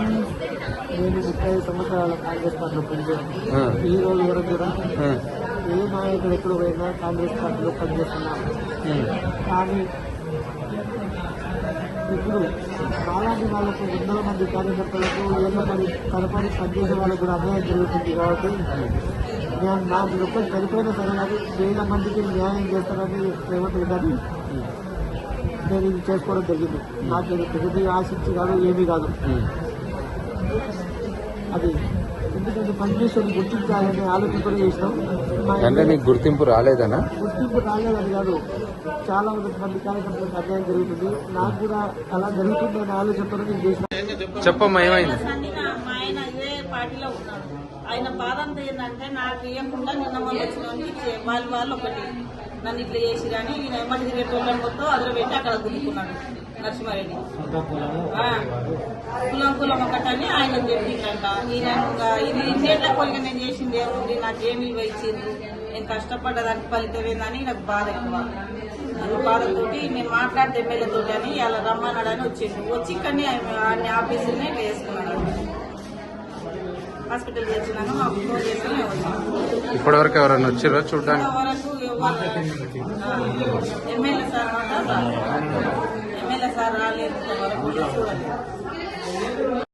నేను ముప్పై సంవత్సరాల కాంగ్రెస్ పార్టీలో ఆ, ఈ రోజు వరకు కూడా ఆ, ఏ నాయకుడు ఎప్పుడు పోయినా కాంగ్రెస్ పార్టీలో పనిచేస్తున్నాను కానీ ఇప్పుడు అలాంటి వాళ్ళకు వందల మంది కార్యకర్తలకు ఏళ్ళ మంది తరపడి పనిచేసే వాళ్ళకు కూడా అన్యాయం జరుగుతుంది కాబట్టి నేను నాకు ఒక్కరు చనిపోయినా సరే కానీ వేల మందికి న్యాయం చేస్తానని రేవంత్ నేను ఇది చేసుకోవడం జరిగింది. నాకు ఇది ఆశించి కాదు ఏమీ కాదు. అది ఎందుకంటే పనిచేసేది గుర్తించాలనే ఆలోచన చేసినాం. మా అంటే నీకు గుర్తింపు రాలేదనా? గుర్తింపు రాలేదని కాదు. చాలా మంది కార్యకర్తలకు అన్యాయం జరుగుతుంది. నాకు కూడా అలా జరుగుతుందనే ఆలోచనతో నేను చేసిన. చెప్పమ్మా ఏమైంది? ఆయన ఇదే పార్టీలో ఉన్నాడు. ఆయన బాధ అంతా ఏంటంటే నాకు ఇవ్వకుండా నిన్న మొన్న వచ్చిన వాళ్ళు వాళ్ళు ఒకటి నన్ను ఇట్లా చేసి కానీ ఈయన ఎమ్మటి తిరిగేటోళ్ళని మొత్తం అదిలో పెట్టి అక్కడ గుద్దుకున్నాడు నరసింహారెడ్డి. ఆ, కులం కులం ఒకటని ఆయన చెప్పిందంట. ఈయన ఇది ఇన్నేళ్ళ కొలిగా నేను చేసింది ఏముంది? నాకు ఏమి ఇవ్వ ఇచ్చింది నేను కష్టపడ్డదానికి ఫలితం ఏందని నాకు బాధ ఎక్కువ. బాధతోటి నేను మాట్లాడితే ఎమ్మెల్యేతోటి అని ఇలా రమ్మన్నాడు అని వచ్చిండు. వచ్చి ఇక్కడనే ఆయన ఆఫీసులోనే వేసుకున్నాడు హాస్పిటల్కి వచ్చినాను మాకు ఫోన్ చేసి నేను వచ్చాను ఇప్పటి వరకు ఎవరైనా వచ్చిర్రా చూడడానికి? ఎమ్మెల్యే సార్ ఎమ్మెల్యే సార్ రాలేదు.